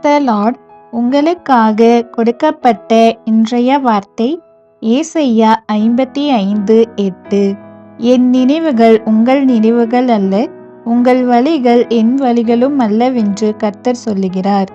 த Lord உங்களுக்காக கொடுக்கப்பட்ட இன்றைய வார்த்தை ஏசையா ஐம்பத்தி ஐந்து எட்டு. என் நினைவுகள் உங்கள் நினைவுகள் அல்ல உங்கள் வழிகள் என் வழிகளும் அல்லவென்று கர்த்தர் சொல்லுகிறார்.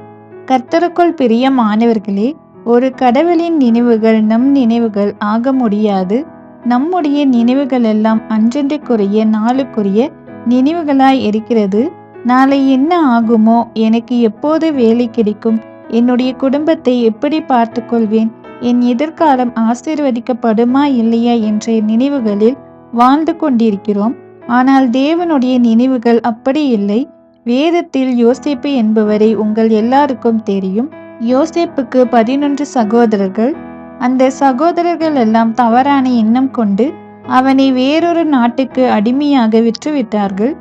கர்த்தருக்குள் பிரியமானவர்களே ஒரு கடவுளின் நினைவுகள் நம் நினைவுகள் ஆக முடியாது நம்முடைய நினைவுகள் எல்லாம் அன்றன்றைக்குரிய நாளுக்குரிய நினைவுகளாய் இருக்கிறது. நாளை என்ன ஆகுமோ எனக்கு எப்போது வேலை கிடைக்கும் என்னுடைய குடும்பத்தை எப்படி பார்த்து கொள்வேன் என் எதிர்காலம் ஆசீர்வதிக்கப்படுமா இல்லையா என்ற நினைவுகளில் வாழ்ந்து கொண்டிருக்கிறோம். ஆனால் தேவனுடைய நினைவுகள் அப்படி இல்லை. வேதத்தில் யோசிப்பு என்பவரை உங்கள் எல்லாருக்கும் தெரியும். யோசிப்புக்கு பதினொன்று சகோதரர்கள் அந்த சகோதரர்கள் எல்லாம் தவறான எண்ணம் கொண்டு அவனை வேறொரு நாட்டுக்கு அடிமையாக விற்றுவிட்டார்கள்.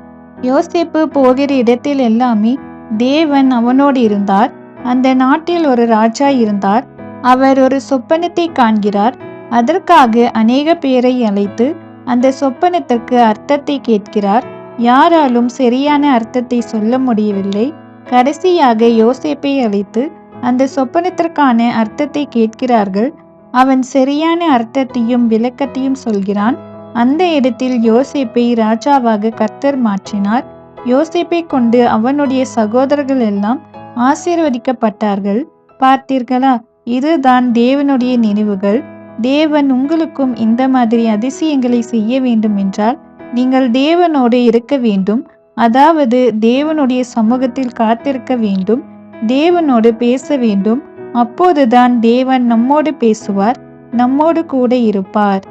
யோசேப்பு போகிற இடத்தில் எல்லாமே தேவன் அவனோடு இருந்தார். அந்த நாட்டில் ஒரு ராஜா இருந்தார். அவர் ஒரு சொப்பனத்தை காண்கிறார். அதற்காக அநேக பேரை அழைத்து அந்த சொப்பனத்திற்கு அர்த்தத்தை கேட்கிறார். யாராலும் சரியான அர்த்தத்தை சொல்ல முடியவில்லை. கடைசியாக யோசேப்பை அழைத்து அந்த சொப்பனத்திற்கான அர்த்தத்தை கேட்கிறார்கள். அவன் சரியான அர்த்தத்தையும் விளக்கத்தையும் சொல்கிறான். அந்த இடத்தில் யோசிப்பை ராஜாவாக கர்த்தர் மாற்றினார். யோசிப்பை கொண்டு அவனுடைய சகோதரர்கள் எல்லாம் ஆசீர்வதிக்கப்பட்டார்கள். பார்த்தீர்களா இதுதான் தேவனுடைய நினைவுகள். தேவன் உங்களுக்கும் இந்த மாதிரி அதிசயங்களை செய்ய வேண்டும் என்றால் நீங்கள் தேவனோடு இருக்க வேண்டும். அதாவது தேவனுடைய சமூகத்தில் காத்திருக்க வேண்டும். தேவனோடு பேச வேண்டும். அப்போதுதான் தேவன் நம்மோடு பேசுவார் நம்மோடு கூட இருப்பார்.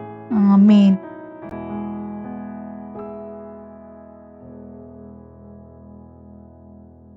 ஆமேன்.